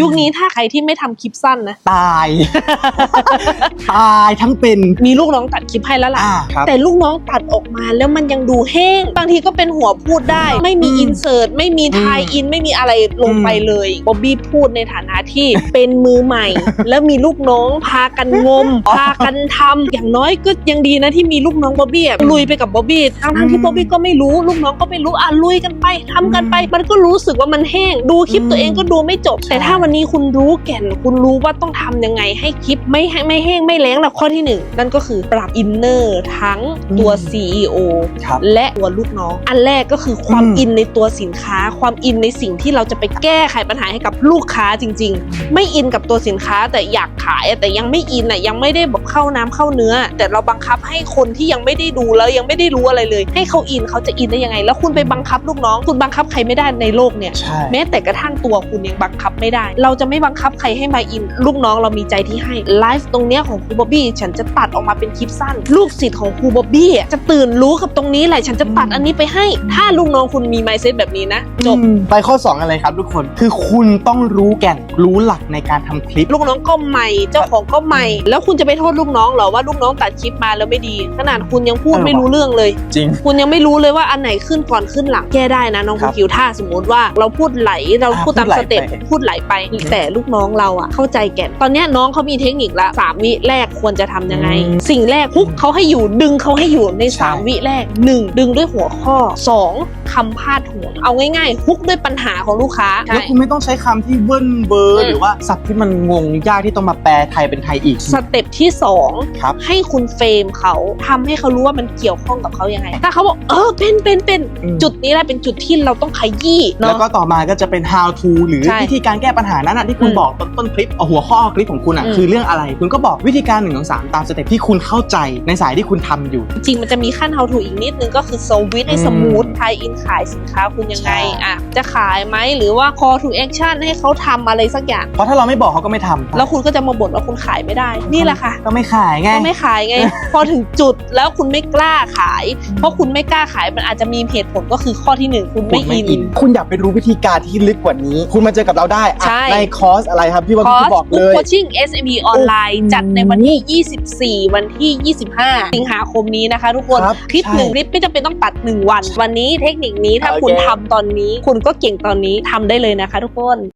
ยุคนี้ถ้าใครที่ไม่ทำคลิปสั้นนะตาย ตายทั้งเป็นมีลูกน้องตัดคลิปให้แล้วล่ะอ่าครับแต่ลูกน้องตัดออกมาแล้วมันยังดูแห้ง บางทีก็เป็นหัวพูดได้ ไม่มีอืมอินเสิร์ตไม่มีทายอินไม่มีอะไรลงไปอืมเลยบ๊อบบี้พูดในฐานะที่เป็นมือใหม่ แล้วมีลูกน้องพากันงม พากันทำอย่างน้อยก็ยังดีนะที่มีลูกน้องบ๊อบบี้อะลุยไปกับบ๊อบบี้ทั้งทั้งๆที่บ๊อบบี้ก็ไม่รู้ลูกน้องก็ไม่รู้อะลุยกันไปทำกันไป มันก็รู้สึกว่ามันแห้ง ดูคลิปตัวเองก็ดูไม่จบแต่ถ้าวันนี้คุณรู้แก่น คุณรู้ว่าต้องทำยังไงให้คลิปไม่ให้ไม่แห้งไม่แล้งแล้วข้อที่หนึ่งนั่นก็คือปรับอินเนอร์ทั้งตัวอืม CEO ครับและตัวลูกน้อง อันแรกก็คือความอืมอินในตัวสินค้า ความอินในสิ่งที่เราจะไปแก้ไขปัญหาให้กับลูกค้าจริง ๆ ไม่อินกับตัวสินค้าแต่อยากขายอะแต่ยังไม่อินอะยังไม่ได้แบบเข้าน้ำเข้าเนื้อ แต่เราบังคับให้คนที่ยังไม่ได้ดูแล้วยังไม่ได้รู้อะไรเลย ให้เขาอินเขาจะอินได้ยังไง แล้วคุณไปบังคับลูกน้อง คุณบังคับใครไม่ได้ในโลกเนี่ยใช่แม้แต่กระทั่งตัวคุณยังบังคับไม่ได้เราจะไม่บังคับใครให้มาอิน ลูกน้องเรามีใจที่ให้ไลฟ์ตรงเนี้ยของครูบอบบี้ฉันจะตัดออกมาเป็นคลิปสั้น ลูกศิษย์ของครูบอบบี้อะจะตื่นรู้กับตรงนี้แหละฉันจะตัดอันนี้ไปให้ ถ้าลูกน้องคุณมีไมเซ็ตแบบนี้นะจบอืมไปข้อ 2 อะไรครับทุกคน คือคุณต้องรู้แก่นรู้หลักในการทำคลิป ลูกน้องก็ใหม่ เจ้าของก็ใหม่ แล้วคุณจะไปโทษลูกน้องเหรอว่าลูกน้องตัดคลิปมาแล้วไม่ดี ขนาดคุณยังพูดเออไม่รู้เรื่องเลย จริง คุณยังไม่รู้เลยว่าอันไหนขึ้นก่อนขึ้นหลังแก้ได้นะน้องครัคุบณคิวถ้าสมมติว่าเราพูดไหลเราอ่าพูดตามพูดไหลสเต็ปไปพูดไหลไปแต่ลูกน้องเราอะเข้าใจแก่นตอนเนี้ยน้องเขามีเทคนิคละสามวิแรกควรจะทำยังไงอืมสิ่งแรกฮุกเขาให้อยู่ดึงเขาให้อยู่ในใช่สามวิแรกหนึ่งดึงด้วยหัวข้อสองคำพาดหัวเอาง่ายๆฮุกด้วยปัญหาของลูกค้าแล้วคุณไม่ต้องใช้คำที่เบิ้ลเบออืร์มหรือว่าศัพท์ที่มันงงยากที่ต้องมาแปลไทยเป็นไทยอีกสเต็ปที่สองครับให้คุณเฟรมเขาทำให้เขารู้ว่ามันเกี่ยวข้องกับเขายังไง ถ้าเขาบอกเออเป็นเป็นเป็นอืมจุดนี้แหละเป็นจุดที่เราต้องขยี้แล้วเนาะก็ต่อมาก็จะเป็น how to หรือใช่วิธีการแก้ปัญหานั้นนะที่คุณอืมบอกต้นต้นคลิปเอาหัวข้อคลิปของคุณอะอืมคือเรื่องอะไร คุณก็บอกวิธีการ1นงสามตามสเต็ปที่คุณเข้าใจในสายที่คุณทำอยู่ จริงๆมันจะมีขั้น how to อีกนิดนึงก็คือ service ให้อืมสมูทไทยอินขายสินค้าคุณยังไงใช่อะจะขายไหมหรือว่า call to action ให้เขาทำอะไรสักอย่าง เพราะถ้าเราไม่บอกเขาก็ไม่ทำแล้วคุณก็จะมาบ่นว่าคุณขายไม่ได้ นี่แหละค่ะ ก็ไม่ขายไง ก็ไม่ขายไง พอถึงจุดแล้วคุณไม่กล้าขาย เพราะคุณไม่กล้าขายมันอาจจะมีเหตุผลก็คือข้อที่หนึ่งคุณไม่คุณไม่อินอิน คุณอยากไปรู้วิธีการที่ลึกกว่านี้ คุณมาเจอกับเราได้อะใช่ในคอร์สอะไรครับพี่ว่าคอพี่ร์สบอกบุ๊เลกยโคชิ่ง SME ออนไลน์จัดในวันที่ 24 วันที่ 25 สิงหาคมนี้นะคะ ทุกคนครับคลิปใช่หนึ่งคลิปไม่จำเป็นต้องตัด 1 วัน วันนี้เทคนิคนี้ถ้าโอเคคุณทำตอนนี้ คุณก็เก่งตอนนี้ทำได้เลยนะคะทุกคน